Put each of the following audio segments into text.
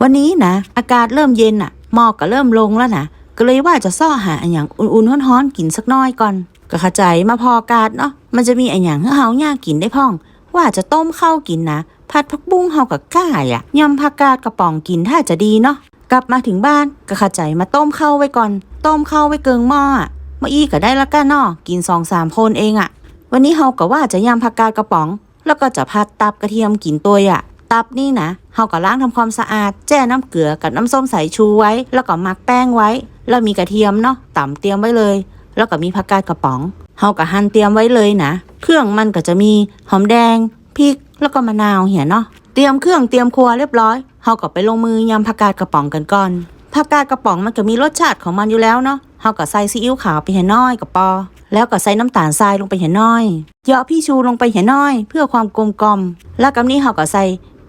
วันนี้นะอากาศเริ่มเย็นอะหมอกก็เริ่มลงแล้วนะก็เลยว่าจะซ่อหาอนอย่างอุ่นๆฮ้อนๆกินสักน้อยก่อน ก็เข้าใจมาพอกาศเนาะมันจะมีอนอย่างให้เฮาย่างกินได้พ่อง ว่าจะต้มข้าวกินนะผัดผักบุ้งเฮากับก้ายอะยำผักกาดกระป๋องกินถ้าจะดีเนาะกลับมาถึงบ้านก็เข้าใจมาต้มข้าวไว้ก่อน ต้มข้าวไว้เกิงหม้ออะมาอีก็ได้ละกันเนาะกินสองสามคนเองอะวันนี้เฮาก็ว่าจะยำผักกาดกระป๋อง แล้วก็จะผัดตับกระเทียมกินตัวอะ ตับนี่นะเฮาก็ล้างทำความสะอาดแจ้น้ำเกลือกับน้ำส้มสายชูไว้ แล้วก็หมักแป้งไว้ แล้วมีกระเทียมเนาะต่ำเตรียมไว้เลย แล้วก็มีผักกาดกระป๋องเฮาก็หั่นเตรียมไว้เลยนะ เครื่องมันก็จะมีหอมแดงพริกแล้วก็มะนาวเหี่ยเนาะเตรียมเครื่องเตรียมครัวเรียบร้อยเฮาก็ไปลงมือยำผักกาดกระป๋องกันก่อนผักกาดกระป๋องมันก็มีรสชาติของมันอยู่แล้วเนาะเฮาก็ใส่ซีอิ๊วขาวไปเหี่ยน้อยกับปอ แล้วก็ใส่น้ำตาลทรายลงไปเหี่ยน้อยเหยาะพี่ชูลงไปเหี่ยน้อย เพื่อความกลมกล่อมแล้วกับนี้เฮาก็ใส่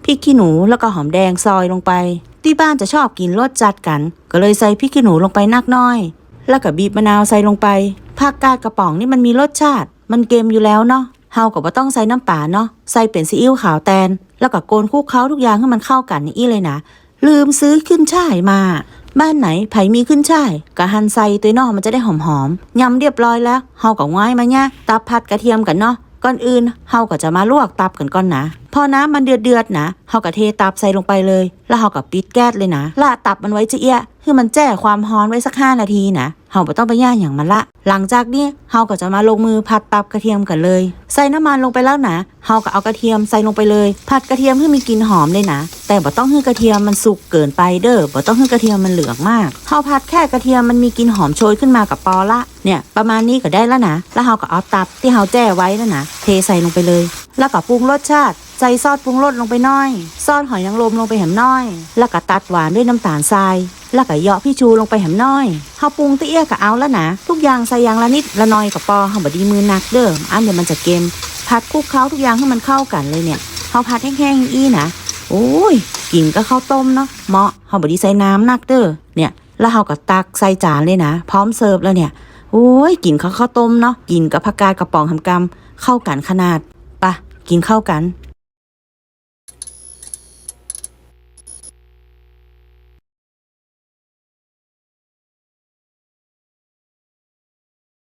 พริกขี้หนูแล้วก็หอมแดงซอยลงไป ที่บ้านจะชอบกินรสจัดกัน ก็เลยใส่พริกขี้หนูลงไปนักน้อย แล้วก็บีบมะนาวใส่ลงไปผักกาดกระป๋องนี่มันมีรสชาติ มันเกมอยู่แล้วเนาะเฮาก็บ่ต้องใส่น้ำปลาเนาะใส่เป็นซีอิ๊วขาวแตน แล้วก็โกนคลุกเคล้าทุกอย่างให้มันเข้ากันนี่เลยนะลืมซื้อขึ้นช่ายมา บ้านไหนไผมีขึ้นช่ายก็หั่นใส่ตัวนอกมันจะได้หอมๆยำเรียบร้อยแล้วเฮาก็ง่ายมาเนี่ยตับผัดกระเทียมกันเนาะก่อนอื่นเฮาก็จะมาลวกตับกันก่อนนะ พอน้ำมันเดือดเดือดๆนะเฮาก็เทตับใส่ลงไปเลย แล้วเฮาก็ปิดแก๊สเลยนะละตับมันไว้จะเอี้ยคือมันแจ้ความร้อนไว้สักห้านาทีนะเฮาบ่ต้องไปย่างอย่างมันละ หลังจากนี้เฮาก็จะมาลงมือผัดตับกระเทียมกันเลย ใส่น้ำมันลงไปแล้วนะเฮาก็เอากระเทียมใส่ลงไปเลย ผัดกระเทียมให้มีกลิ่นหอมเลยนะ แต่บ่ต้องให้กระเทียมมันสุกเกินไปเด้อบ่ต้องให้กระเทียมมันเหลืองมากเฮาผัดแค่กระเทียมมันมีกลิ่นหอมโชยขึ้นมากับปอละเนี่ยประมาณนี้ก็ได้แล้วนะ แล้วเฮาก็เอาตับที่เฮาแจ้ไว้นั่นนะเทใส่ลงไปเลย แล้วก็ปรุงรสชาติ ใส่ซอสปรุงรสลงไปน้อย ซอสหอยนางรมลงไปแหมน้อย แล้วก็ตัดหวานด้วยน้ำตาลทราย แล้วก็เหยาะพี่ชูลงไปแหมน้อยเฮาปรุงเตี้ยก็เอาแล้วนะ ทุกอย่างใส่อย่างละนิดละน้อยกับปอเฮาบ่ดีมือนักเด้ออันเดี๋ยวมันจะเกมผัดคลุกเคล้าทุกอย่างให้มันเข้ากันเลยเนี่ยเฮาผัดแห้งๆอี้นะโอ้ยกินก็ข้าวต้มเนาะเหมาะเฮาบ่ดีใส่น้ำนักเด้อเนี่ย แล้วเฮาก็ตักใส่จานเลยนะ พร้อมเสิร์ฟแล้วเนี่ยโอ้ยกินข้าวข้าวต้มเนาะกินกับผักกาดกระป๋องทำกำเข้ากันขนาดปะกินเข้ากัน